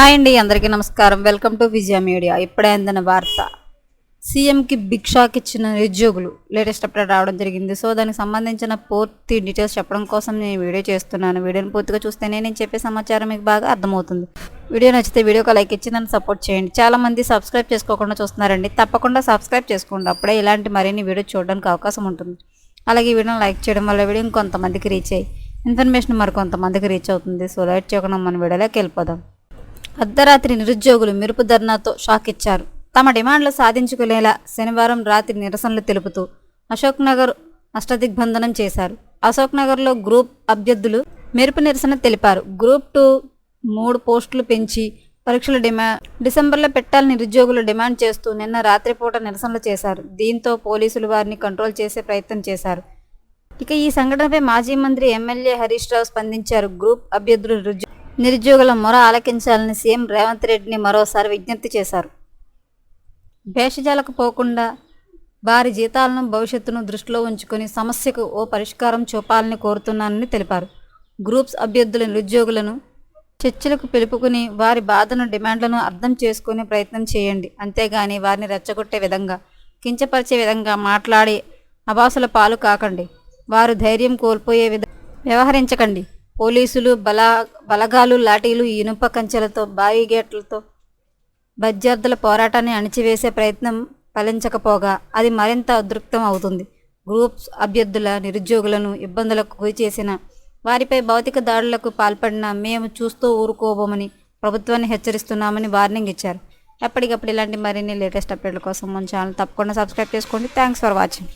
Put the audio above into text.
Hi అండి అందరికీ నమస్కారం. Welcome to Vijaya Media. ఇప్పుడే అందిన వార్త. సీఎంకి బిగ్ షాక్ ఇచ్చిన నిరుద్యోగులు లేటెస్ట్ అప్డేట్ రావడం జరిగింది. సో దానికి సంబంధించిన పూర్తి డీటెయిల్స్ చెప్పడం కోసం నేను వీడియో చేస్తున్నాను. వీడియోని పూర్తిగా చూస్తేనే నేను చెప్పే సమాచారం మీకు బాగా అర్థమవుతుంది. వీడియో నచ్చితే వీడియోకి లైక్ ఇచ్చి నన్ను సపోర్ట్ చేయండి. చాలామంది సబ్స్క్రైబ్ చేసుకోకుండా చూస్తున్నారండి. తప్పకుండా సబ్స్క్రైబ్ చేసుకోండి. అప్పుడే ఇలాంటి మరిన్ని వీడియో చూడడానికి అవకాశం ఉంటుంది. అలాగే వీడియోని లైక్ చేయడం వల్ల వీడియో ఇంకొంతమందికి రీచ్ అయ్యి ఇన్ఫర్మేషన్ మరి కొంతమందికి రీచ్ అవుతుంది. సో లైట్ చేయకుండా మన వీడియోలోకి వెళ్ళిపోదాం. అర్ధరాత్రి నిరుద్యోగులు మెరుపు ధర్నాతో షాక్ ఇచ్చారు తమ డిమాండ్లు సాధించుకునేలా శనివారం రాత్రి నిరసనలు తెలుపుతూ అశోక్ నగర్ అష్టదిగ్బంధనం చేశారు. అశోక్ నగర్లో గ్రూప్ అభ్యర్థులు మెరుపు నిరసన తెలిపారు. గ్రూప్ టూ మూడు పోస్టులు పెంచి పరీక్షల డిమా డిసెంబర్లో పెట్టాలని నిరుద్యోగులు డిమాండ్ చేస్తూ నిన్న రాత్రిపూట నిరసనలు చేశారు. దీంతో పోలీసులు వారిని కంట్రోల్ చేసే ప్రయత్నం చేశారు. ఇక ఈ సంఘటనపై మాజీ మంత్రి ఎమ్మెల్యే హరీష్ రావు స్పందించారు. గ్రూప్ అభ్యర్థులు నిరుద్యోగ నిరుద్యోగుల మొర ఆలకించాలని సీఎం రేవంత్ రెడ్డిని మరోసారి విజ్ఞప్తి చేశారు. భేషజాలకు పోకుండా వారి జీతాలను భవిష్యత్తును దృష్టిలో ఉంచుకొని సమస్యకు ఓ పరిష్కారం చూపాలని కోరుతున్నానని తెలిపారు. గ్రూప్స్ అభ్యర్థుల నిరుద్యోగులను చర్చలకు పిలుపుకుని వారి బాధను డిమాండ్లను అర్థం చేసుకునే ప్రయత్నం చేయండి. అంతేగాని వారిని రెచ్చగొట్టే విధంగా కించపరిచే విధంగా మాట్లాడి అభాసుల పాలు కాకండి. వారు ధైర్యం కోల్పోయే విధ వ్యవహరించకండి. పోలీసులు బల బలగాలు లాఠీలు ఇనుప కంచెలతో బావి గేట్లతో విద్యార్థుల పోరాటాన్ని అణిచివేసే ప్రయత్నం ఫలించకపోగా అది మరింత ఉద్రిక్తం అవుతుంది. గ్రూప్స్ అభ్యర్థుల నిరుద్యోగులను ఇబ్బందులకు గురి చేసిన వారిపై భౌతిక దాడులకు పాల్పడిన మేము చూస్తూ ఊరుకోబోమని ప్రభుత్వాన్ని హెచ్చరిస్తున్నామని వార్నింగ్ ఇచ్చారు. ఎప్పటికప్పుడు ఇలాంటి మరిన్ని లేటెస్ట్ అప్డేట్ల కోసం మన ఛానల్ తప్పకుండా సబ్స్క్రైబ్ చేసుకోండి. Thanks for watching.